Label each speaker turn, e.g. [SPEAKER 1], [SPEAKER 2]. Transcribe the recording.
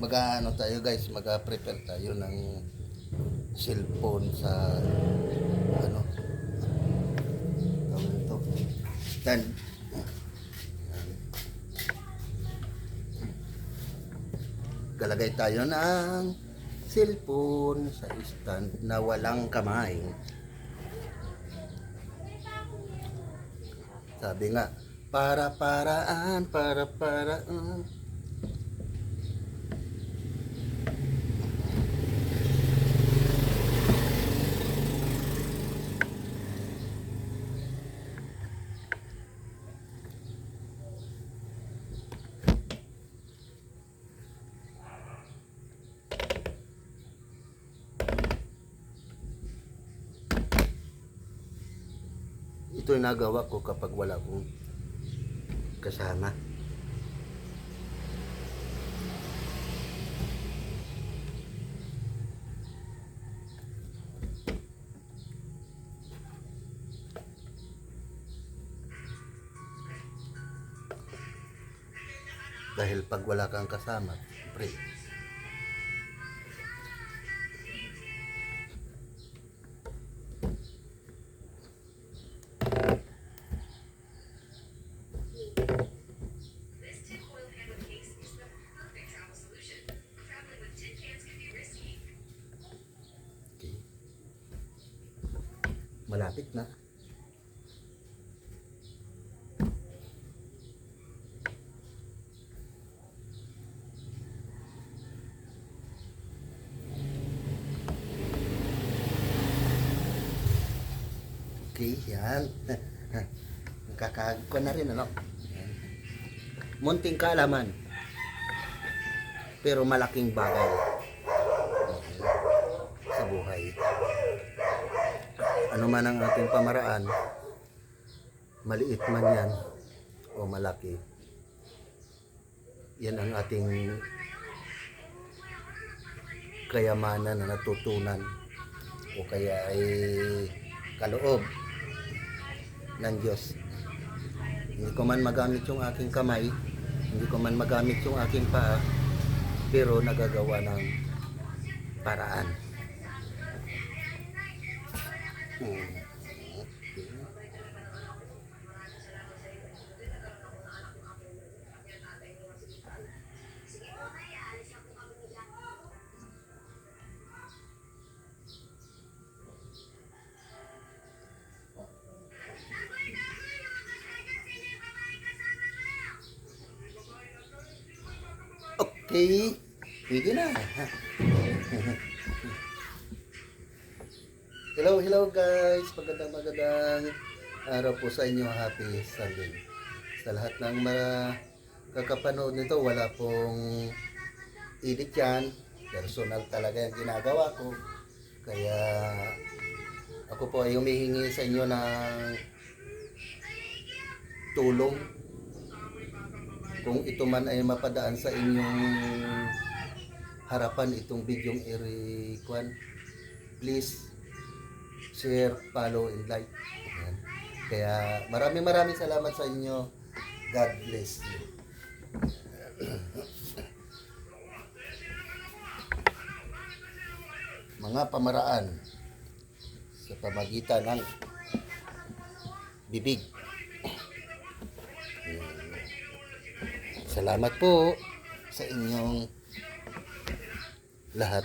[SPEAKER 1] mag-ano tayo guys, mag-prepare tayo ng cellphone sa ano tawag ito stand galagay tayo ng cellphone sa stand na walang kamay. Sabi nga para paraan para paraan ito yung nagawa ko kapag wala akong kasama. Dahil pag wala kang kasama, pre, malapit na. Okay, yan. Nakakagko na rin, ano? Yan. Munting kaalaman. Pero malaking bagay sa buhay. Ano man ang ating pamaraan, maliit man yan o malaki, yan ang ating kayamanan na natutunan o kaya ay kaloob ng Diyos. Hindi ko man magamit yung aking kamay, hindi ko man magamit yung aking paa, pero nagagawa ng paraan. Okay. Pwede na. hello, hello guys. Magandang magandang araw po sa inyo. Happy Sunday. Sa lahat ng mga kakapanood nito, wala pong edit yan. Personal talaga yung ginagawa ko. Kaya ako po ay humihingi sa inyo ng tulong kung ito man ay mapadaan sa inyong harapan itong bidyong i-kwan please share, follow, and like. Ayan. kaya maraming maraming salamat sa inyo. God bless you. Mga pamaraan sa pamagitan ng bibig. Salamat po sa inyong lahat.